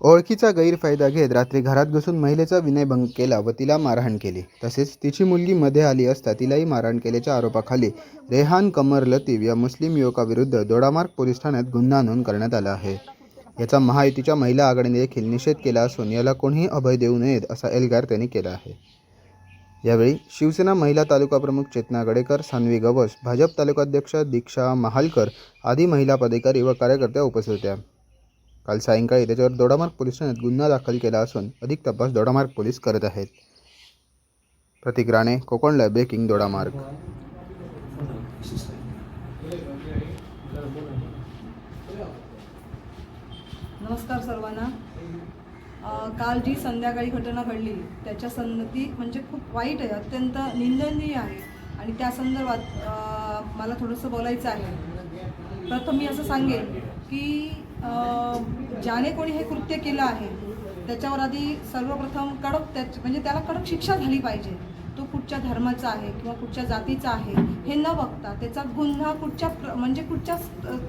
ओळखीचा गैरफायदा घेत रात्री घरात घुसून महिलेचा विनयभंग केला व तिला मारहाण केली. तसेच तिची मुलगी मध्ये आली असता तिलाही मारहाण केल्याच्या आरोपाखाली रेहान कमर लतीफ या मुस्लिम युवकाविरुद्ध दोडामार्ग पोलीस ठाण्यात गुन्हा नोंद करण्यात आला आहे. याचा महायुतीच्या महिला आघाडीने देखील निषेध केला असून याला कोणीही अभय देऊ नयेत असा एल्गार त्यांनी केला आहे. यावेळी शिवसेना महिला तालुका प्रमुख चेतना गडेकर सान्वी गवस भाजप तालुकाध्यक्ष दीक्षा महालकर आदी महिला पदाधिकारी व कार्यकर्त्या उपस्थित होत्या. काल सायंकाळी त्याच्यावर दोडामार्ग पोलीस ठाण्यात गुन्हा दाखल केला असून अधिक तपास दोडामार्ग पोलीस करत आहेत. प्रतीक राणे कोकण ब्रेकिंग दोडामार्ग. नमस्कार सर्वांना. काल जी संध्याकाळी घटना घडली त्याच्या संगती म्हणजे खूप वाईट आहे अत्यंत निंदनीय आहे. आणि त्या संदर्भात मला थोडंसं बोलायचं आहे. प्रथम मी असं सांगेन की ज्याने कोणी हे कृत्य केलं आहे त्याच्यावर आधी सर्वप्रथम कडक त्याच म्हणजे त्याला कडक शिक्षा झाली पाहिजे. तो कुठच्या धर्माचा आहे किंवा कुठच्या जातीचा आहे हे न बघता त्याचा गुन्हा कुठच्या प्र- म्हणजे कुठच्या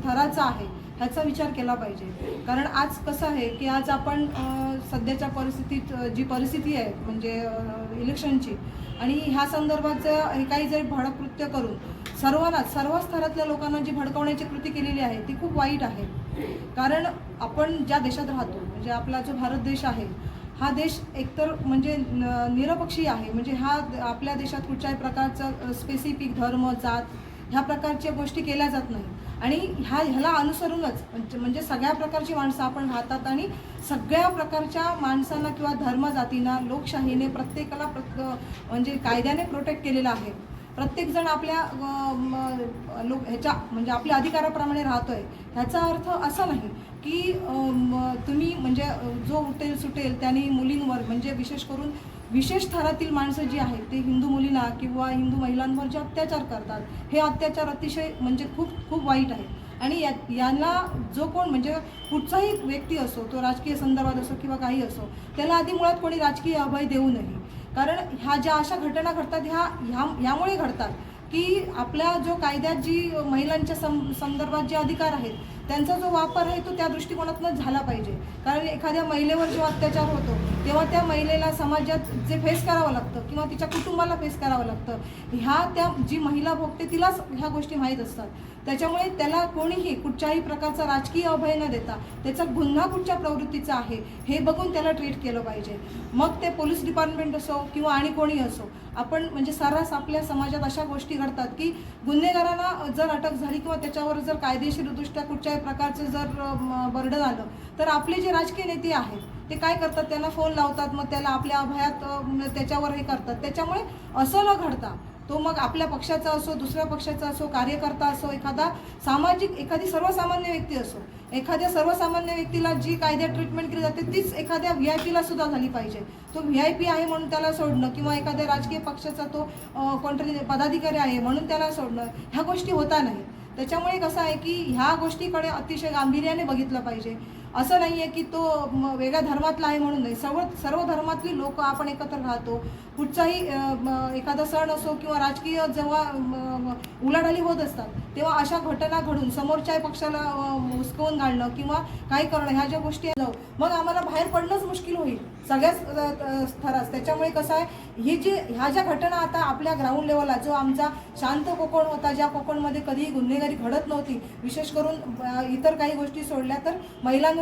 थराचा आहे ह्याचा विचार केला पाहिजे. कारण आज कसं आहे की आज आपण सध्याच्या परिस्थितीत जी परिस्थिती आहे म्हणजे इलेक्शनची आणि ह्या संदर्भाचं हे काही जरी भडक कृत्य करून सर्वांना सर्व स्तरातल्या लोकांना जी भडकवण्याची कृती केलेली आहे ती खूप वाईट आहे. कारण आपण ज्या देशात राहतो म्हणजे आपला जो भारत देश आहे हा देश एकतर म्हणजे न- आहे. म्हणजे हा द- आपल्या देशात कुठच्याही प्रकारचा स्पेसिफिक धर्म जात ह्या प्रकारच्या गोष्टी केल्या जात नाही. आणि ह्या ह्याला अनुसरूनच म्हणजे म्हणजे सगळ्या प्रकारची माणसं आपण राहतात आणि सगळ्या प्रकारच्या माणसांना किंवा धर्म जातींना लोकशाहीने प्रत्येकाला प्रत म्हणजे कायद्याने प्रोटेक्ट केलेलं आहे. प्रत्येकजण आपल्या लोक ह्याच्या म्हणजे आपल्या अधिकाराप्रमाणे राहतोय. ह्याचा अर्थ असा नाही की म, तुम्ही म्हणजे जो उठेल सुटेल त्याने मुलींवर म्हणजे विशेष करून विशेष थरातील माणसं जी आहेत ते हिंदू मुलींना किंवा हिंदू महिलांवर जे अत्याचार करतात हे अत्याचार अतिशय म्हणजे खूप खूप वाईट आहे. आणि या यांना जो कोण म्हणजे कुठचाही व्यक्ती असो तो राजकीय संदर्भात असो किंवा काही असो त्याला आधी मुळात कोणी राजकीय अभय देऊ नये. कारण ह्या ज्या अशा घटना घडतात ह्या ह्या ह्यामुळे घडतात की आपल्या जो कायद्यात जी महिलांच्या सं संदर्भात जे अधिकार आहेत त्यांचा जो वापर आहे तो त्या दृष्टिकोनातूनच झाला पाहिजे. कारण एखाद्या महिलेवर जेव्हा अत्याचार होतो तेव्हा त्या महिलेला समाजात जे फेस करावं लागतं किंवा तिच्या कुटुंबाला फेस करावं लागतं ह्या त्या जी महिला भोगते तिलाच ह्या गोष्टी माहीत असतात. त्याच्यामुळे त्याला कोणीही कुठच्याही प्रकारचा राजकीय अभय न देता त्याचा गुन्हा कुठच्या प्रवृत्तीचा आहे हे बघून त्याला ट्रीट केलं पाहिजे. मग ते पोलीस डिपार्टमेंट असो किंवा आणि कोणी असो आपण म्हणजे सर्रास आपल्या समाजात अशा गोष्टी घडतात की गुन्हेगारांना जर अटक झाली किंवा त्याच्यावर जर कायदेशीरदृष्ट्या कुठच्याही प्रकारचं जर बर्डन आलं तर आपले जे राजकीय नेते आहेत ते काय करतात? त्यांना फोन लावतात मग त्याला आपल्या अभयात त्याच्यावर हे करतात. त्याच्यामुळे असं न घडता तो मग आपल्या पक्षाचा असो दुसऱ्या पक्षाचा असो कार्यकर्ता असो एखादा सामाजिक एखादी सर्वसामान्य व्यक्ती असो एखाद्या सर्वसामान्य व्यक्तीला जी कायद्यात ट्रीटमेंट केली जाते तीच एखाद्या व्ही आय पीला सुद्धा झाली पाहिजे. तो व्ही आय पी आहे म्हणून त्याला सोडणं किंवा एखाद्या राजकीय पक्षाचा तो कोणतरी पदाधिकारी आहे म्हणून त्याला सोडणं ह्या गोष्टी होता नाही. त्याच्यामुळे कसं आहे की ह्या गोष्टीकडे अतिशय गांभीर्याने बघितलं पाहिजे. असं नाही आहे की तो वेगळ्या धर्मातला आहे म्हणून नाही. सर्व सर्व धर्मातली लोक आपण एकत्र राहतो. कुठचाही एखादा सण असो किंवा राजकीय जेव्हा उलाढाली होत असतात तेव्हा अशा घटना घडून समोरच्या पक्षाला हुसकवून घालणं किंवा काही करणं ह्या ज्या गोष्टी जाऊ मग आम्हाला बाहेर पडणंच मुश्किल होईल. सगळ्याच थरास. स्तरास त्याच्यामुळे कसं आहे ही जी ह्या ज्या घटना आता आपल्या ग्राउंड लेवलला जो आमचा शांत कोकण होता ज्या कोकणमध्ये कधीही गुन्हेगारी घडत नव्हती विशेष करून इतर काही गोष्टी सोडल्या तर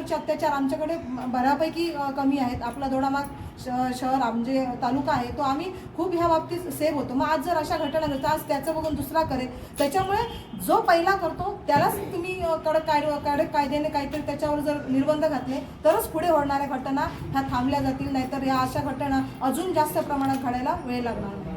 महिलांवरचे अत्याचार आमच्याकडे बऱ्यापैकी कमी आहेत. आपला दोडामाग श- शहर म्हणजे तालुका आहे तो आम्ही खूप ह्या बाबतीत सेव्ह होतो. मग आज जर अशा घटना घडतात आज त्याचं बघून दुसरा करेल. त्याच्यामुळे जो पहिला करतो त्यालाच तुम्ही कडक कायद कडक कायद्याने काहीतरी त्याच्यावर जर निर्बंध घातले तरच पुढे होणाऱ्या घटना ह्या थांबल्या जातील. नाहीतर या अशा घटना अजून जास्त प्रमाणात घडायला वेळ लागणार नाही.